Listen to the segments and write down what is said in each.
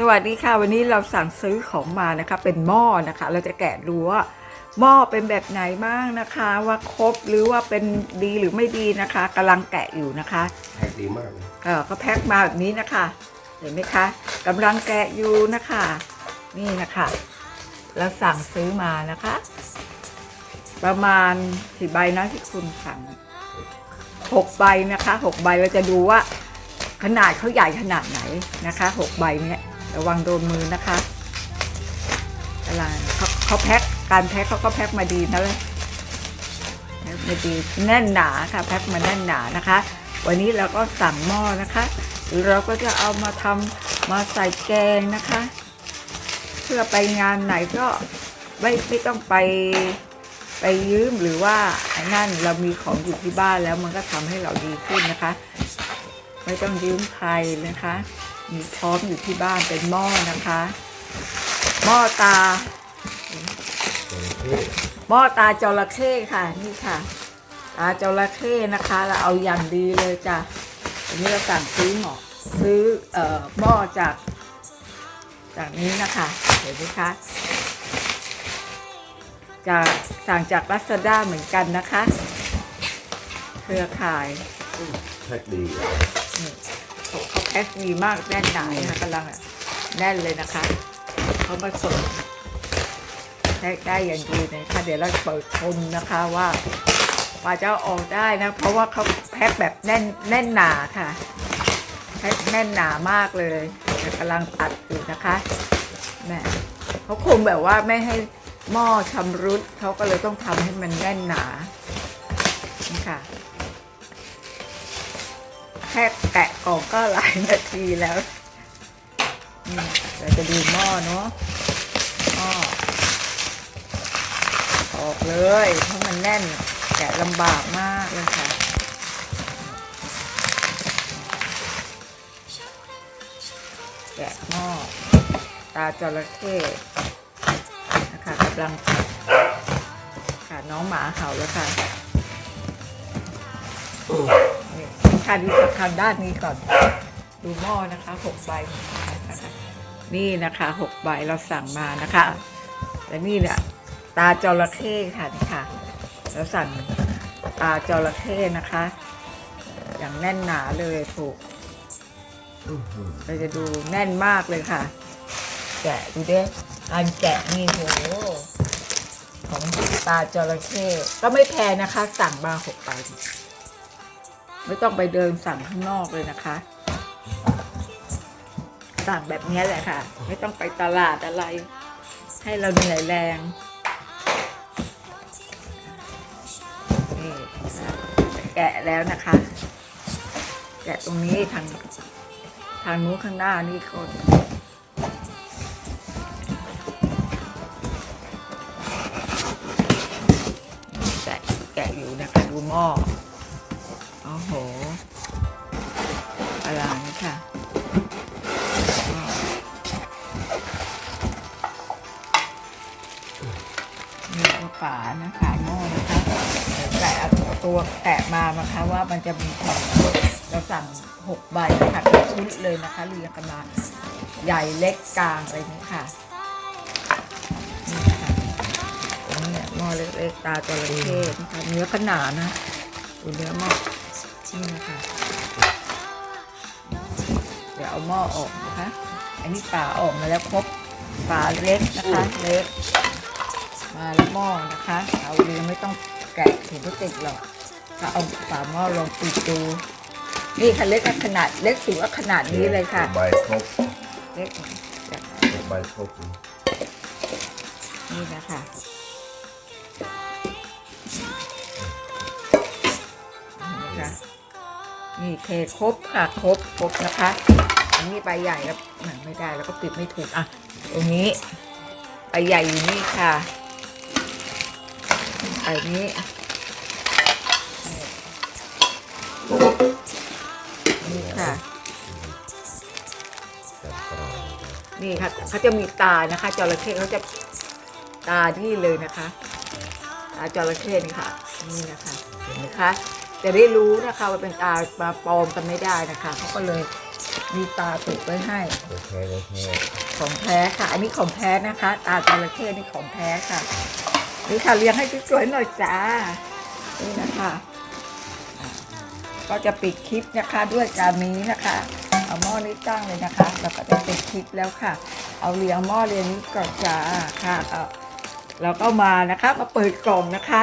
สวัสดีค่ะ วันนี้เราสั่งซื้อของมานะคะเป็นหม้อนะคะ เราจะแกะดูว่าหม้อเป็นแบบไหนบ้างนะคะ ว่าครบหรือว่าเป็นดีหรือไม่ดีนะคะกำลังแกะอยู่นะคะแพ็คดีมากเลยเออก็แพ็คมาแบบนี้นะคะเห็นไหมคะกำลังแกะอยู่นะคะ นี่นะคะ เราสั่งซื้อมานะคะ ประมาณกี่ใบนะที่คุณสั่งหกใบนะคะหกใบเราจะดูว่าขนาดเขาใหญ่ขนาดไหนนะคะหกใบเนี้ย ระวังโดนมือนะคะอะไรเขาเขาแพ็คการแพ็คเขาก็แพ็คมาดีนะเลยแพ็คมาดีแน่นหนาค่ะแพ็คมาแน่นหนานะคะ วันนี้เราก็สั่งหม้อนะคะหรือเราก็จะเอามาทำมาใส่แกงนะคะ เพื่อไปงานไหนก็ไม่ไม่ต้องไปไปยืมหรือว่าไอ้นั่นเรามีของอยู่ที่บ้านแล้วมันก็ทำให้เราดีขึ้นนะคะ ไม่ต้องยืมใครนะคะ มีพร้อมอยู่ที่บ้านเป็นหม้อนะคะ หม้อตา หม้อตาจระเข้ค่ะ นี่ค่ะตาจระเข้นะคะเราเอาอย่างดีเลยจ้ะอันนี้เราสั่งซื้อหม้อซื้อเอ่อหม้อจาก จากนี้นะคะเห็นไหมคะจากสั่งจากรัสด้าเหมือนกันนะคะ เครือข่ายแพ็คดี พ็คดีมากแน่นหนานะคะกำลังอะแน่นเลยนะคะเขามาส่งแพ็คได้อย่างดีเลยค่ะเดี๋ยวเราเปิดชมนะคะว่าว่าจะเอาออกได้นะ เพราะว่าเขาแพ็คแบบแน่นแน่นหนาค่ะแพ็คแน่นหนามากเลยเดี๋ยวกำลังตัดอยู่นะคะแม่เขาคงแบบว่าไม่ให้หม้อชำรุดเขาก็เลยต้องทำให้มันแน่นหนานี่ค่ะแค่แกะกล่องก็หลายนาทีแล้วนี่เราจะดูหม้อเนาะหม้อออกเลยเพราะมันแน่นแกะลำบากมากเลยค่ะแกะหม้อตาจระเข้นะคะกำลังค่ะน้องหมาเห่าแล้วค่ะ ค่ะดูจากทางด้านนี้ก่อน ดูหม้อนะคะหกใบนะคะนี่นะคะหกใบเราสั่งมานะคะและนี่เนี่ยตาจระเข้ค่ะนี่ค่ะเราสั่งตาจระเข้นะคะ อย่างแน่นหนาเลยถูกเราจะดูแน่นมากเลยค่ะ แกะดูดิอันแกะนี่โหของตาจระเข้ก็ไม่แพงนะคะ สั่งมาหกใบ ไม่ต้องไปเดินสั่งข้างนอกเลยนะคะ สั่งแบบนี้แหละค่ะ ไม่ต้องไปตลาดอะไร ให้เราเหนื่อยแรงนี่แกะแล้วนะคะ แกะตรงนี้ทางทางนู้นข้างหน้านี่ก็แกะแกะอยู่นะคะดูหม้อ ฝานะฝาหม้อนะคะแกะเอาตัวแกะมานะคะว่ามันจะมีของเราสั่งหกใบนะคะเป็นชุดเลยนะคะเรียงกันมาใหญ่เล็กกลางอะไรนี้ค่ะนี่ค่ะอันนี้เนี่ยหม้อเล็กๆตาจระเข้นะคะเนื้อขนาดนะดูเนื้อหม้อนี่นะคะเดี๋ยวเอาหม้อออกนะคะ อันนี้ฝาออกมาแล้วครบฝาเล็กนะคะเล็ก หม้อนะคะ เอาเรียงไม่ต้องแกะถุงพลาสติกหรอกถ้าเอาฝาหม้อลองปิดดู นี่ค่ะเล็กขนาดเล็กสูงขนาดนี้เลยค่ะหกใบครบเล็กหกใบครบนี่นะคะนี่นะคะนี่เคครบค่ะครบครบนะคะ อันนี้ใบใหญ่แล้วแหมไม่ได้แล้วก็ปิดไม่ถูกอะตรงนี้ใบใหญ่อยู่นี่ค่ะ ใบนี้นี่ค่ะจัดกรองนี่ค่ะเขาจะมีตานะคะจระเข้เขาจะตาที่เลยนะคะตาจระเข้นี่ค่ะ นี่นะคะเห็นไหมคะจะได้รู้นะคะว่าเป็นตามาปลอมกันไม่ได้นะคะเขาก็เลยมีตาติดไว้ให้โอเคโอเคของแท้ค่ะ อันนี้ของแท้นะคะ ตาจระเข้นี่ของแท้ค่ะ นี่ค่ะเลี้ยงให้สวยๆหน่อยจ้า นี่นะคะ ก็จะปิดคลิปนะคะด้วยการนี้นะคะ เอาหม้อนี้ตั้งเลยนะคะแล้วก็จะปิดคลิปแล้วค่ะ เอาเลี้ยงหม้อเรียงนี้ก่อนจ้าค่ะก็เราก็มานะคะมาเปิดกล่องนะคะ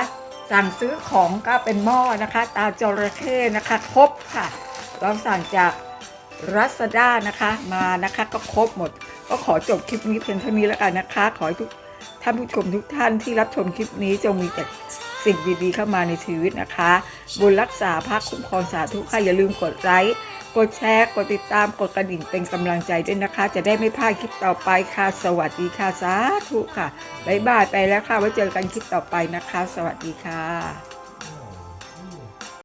สั่งซื้อของก็เป็นหม้อนะคะ ตาจระเข้นะคะครบค่ะเราสั่งจากรัสด้านะคะมานะคะก็ครบหมด ก็ขอจบคลิปนี้เพียงเท่านี้แล้วกันนะคะ ขอให้ทุก ท่านผู้ชมทุกท่านที่รับชมคลิปนี้จงมีแต่สิ่งดีๆเข้ามาในชีวิตนะคะ บุญรักษาพระคุ้มครองสาธุค่ะอย่าลืมกดไลค์กดแชร์กดติดตามกดกระดิ่งเป็นกำลังใจด้วยนะคะ จะได้ไม่พลาดคลิปต่อไปค่ะ สวัสดีค่ะสาธุค่ะบ๊ายบายไปแล้วค่ะไว้เจอกันคลิปต่อไปนะคะ สวัสดีค่ะ